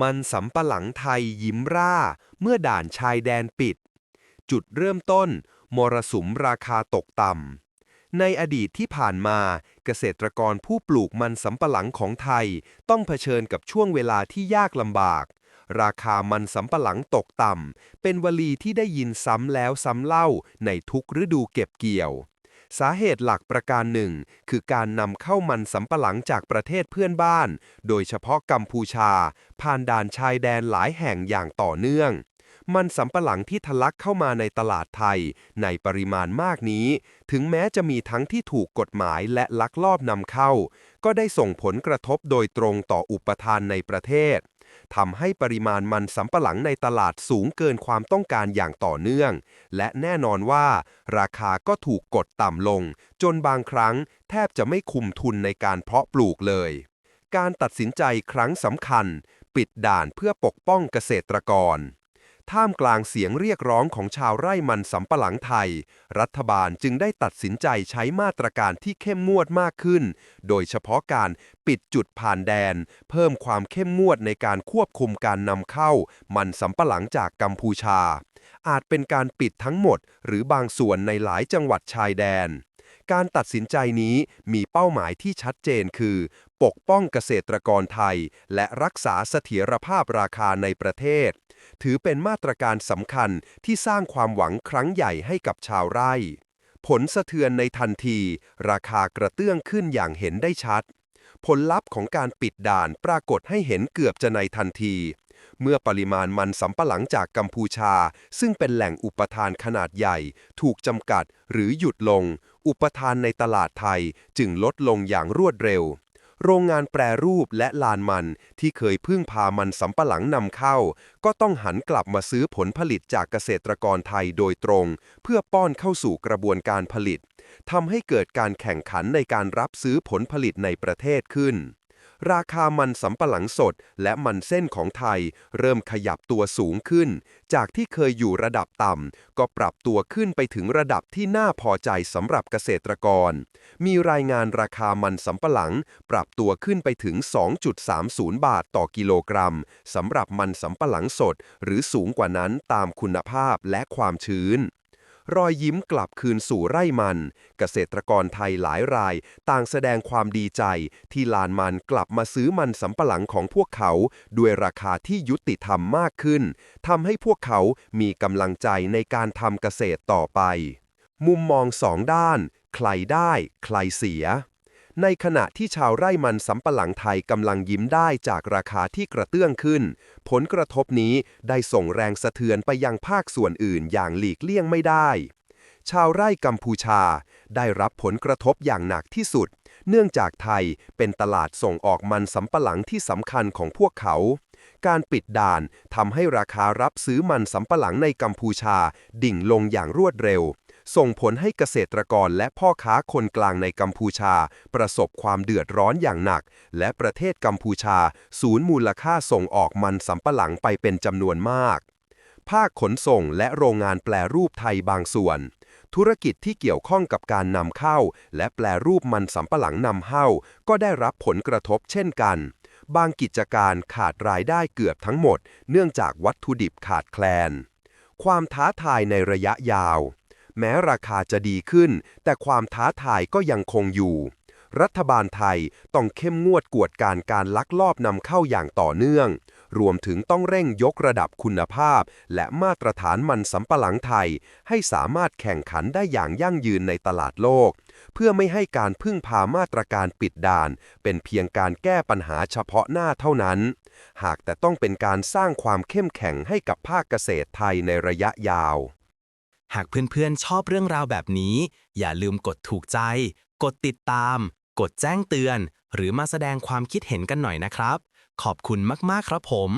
มันสำปะหลังไทยยิ้มร่า เมื่อด่านชายแดนปิด จุดเริ่มต้น มรสุมราคาตกต่ำ ในอดีตที่ผ่านมาเกษตรกรผู้ปลูกมันสำปะหลังของไทย ต้องเผชิญกับช่วงเวลาที่ยากลำบาก ราคามันสำปะหลังตกต่ำ เป็นวลีที่ได้ยินซ้ำแล้วซ้ำเล่าในทุกฤดูเก็บเกี่ยว สาเหตุหลักประการหนึ่ง คือการนำเข้ามันสำปะหลังจากประเทศเพื่อนบ้าน โดยเฉพาะกัมพูชา ผ่านด่านชายแดนหลายแห่งอย่างต่อเนื่อง มันสำปะหลังที่ทะลักเข้ามาในตลาดไทย ในปริมาณมากนี้ ถึงแม้จะมีทั้งที่ถูกกฎหมายและลักลอบนำเข้า ก็ได้ส่งผลกระทบโดยตรงต่ออุปทานในประเทศ ทำให้ปริมาณมันสำปะหลังในตลาดสูงเกินความต้องการอย่างต่อเนื่อง และแน่นอนว่า ราคาก็ถูกกดต่ำลง จนบางครั้งแทบจะไม่คุมทุนในการเพาะปลูกเลย การตัดสินใจครั้งสำคัญ ปิดด่านเพื่อปกป้องเกษตรกร ท่ามกลางเสียงเรียกร้องของชาวไร่มันสำปะหลังไทย รัฐบาลจึงได้ตัดสินใจใช้มาตรการที่เข้มงวดมากขึ้น โดยเฉพาะการปิดจุดผ่านแดน เพิ่มความเข้มงวดในการควบคุมการนำเข้า มันสำปะหลังจากกัมพูชา อาจเป็นการปิดทั้งหมด หรือบางส่วนในหลายจังหวัดชายแดน การตัดสินใจนี้มีเป้าหมายที่ชัดเจนคือ ปกป้องเกษตรกรไทย และรักษาเสถียรภาพราคาในประเทศ ถือเป็นมาตรการสำคัญที่สร้างความหวังครั้งใหญ่ให้กับชาวไร่ ผลสะเทือนในทันที ราคากระเตื้องขึ้นอย่างเห็นได้ชัด ผลลัพธ์ของการปิดด่านปรากฏให้เห็นเกือบจะในทันที เมื่อปริมาณมันสำปะหลังจากกัมพูชา ซึ่งเป็นแหล่งอุปทานขนาดใหญ่ ถูกจำกัดหรือหยุดลง อุปทานในตลาดไทยจึงลดลงอย่างรวดเร็ว โรงงานแปรรูปและลานมันที่เคยพึ่งพามันสำปะหลังนำเข้า ก็ต้องหันกลับมาซื้อผลผลิตจากเกษตรกรไทยโดยตรง เพื่อป้อนเข้าสู่กระบวนการผลิตทำให้เกิดการแข่งขันในการรับซื้อผลผลิตในประเทศขึ้น ราคามันสำปะหลังสดและมันเส้นของไทย เริ่มขยับตัวสูงขึ้น จากที่เคยอยู่ระดับต่ำก็ปรับตัวขึ้นไปถึงระดับที่น่าพอใจสำหรับเกษตรกร มีรายงานราคามันสำปะหลัง ปรับตัวขึ้นไปถึง 2.30 บาทต่อกิโลกรัมสำหรับมันสำปะหลังสด หรือสูงกว่านั้นตามคุณภาพและความชื้น รอยยิ้มกลับคืนสู่ไร่มัน เกษตรกรไทยหลายราย ต่างแสดงความดีใจ ที่ลานมันกลับมาซื้อมันสำปะหลังของพวกเขา ด้วยราคาที่ยุติธรรมมากขึ้นทำให้พวกเขามีกำลังใจในการทำเกษตรต่อไป มุมมองสองด้าน ใครได้ ใครเสีย ในขณะที่ชาวไร่มันสำปะหลังไทยกำลังยิ้มได้จากราคาที่กระเตื้องขึ้น ผลกระทบนี้ได้ส่งแรงสะเทือนไปยังภาคส่วนอื่นอย่างหลีกเลี่ยงไม่ได้ ชาวไร่กัมพูชา ได้รับผลกระทบอย่างหนักที่สุด เนื่องจากไทยเป็นตลาดส่งออกมันสำปะหลังที่สำคัญของพวกเขา การปิดด่านทำให้ราคารับซื้อมันสำปะหลังในกัมพูชาดิ่งลงอย่างรวดเร็ว ส่งผลให้เกษตรกรและพ่อค้าคนกลางในกัมพูชา ประสบความเดือดร้อนอย่างหนัก และประเทศกัมพูชา สูญมูลค่าส่งออกมันสำปะหลังไปเป็นจำนวนมาก ภาคขนส่งและโรงงานแปลรูปไทยบางส่วน ธุรกิจที่เกี่ยวข้องกับการนำเข้า และแปลรูปมันสำปะหลังนำเข้า ก็ได้รับผลกระทบเช่นกันบางกิจการขาดรายได้เกือบทั้งหมด เนื่องจากวัตถุดิบขาดแคลน ความท้าทายในระยะยาว แม้ราคาจะดีขึ้น แต่ความท้าทายก็ยังคงอยู่ รัฐบาลไทยต้องเข้มงวดกวดการการลักลอบนำเข้าอย่างต่อเนื่อง รวมถึงต้องเร่งยกระดับคุณภาพ และมาตรฐานมันสำปะหลังไทย ให้สามารถแข่งขันได้อย่างยั่งยืนในตลาดโลก เพื่อไม่ให้การพึ่งพามาตรการปิดด่าน เป็นเพียงการแก้ปัญหาเฉพาะหน้าเท่านั้น หากแต่ต้องเป็นการสร้างความเข้มแข็งให้กับภาคเกษตรไทยในระยะยาว หากเพื่อนๆชอบเรื่องราวแบบนี้ อย่าลืมกดถูกใจ กดติดตาม กดแจ้งเตือน หรือมาแสดงความคิดเห็นกันหน่อยนะครับ ขอบคุณมากๆครับผม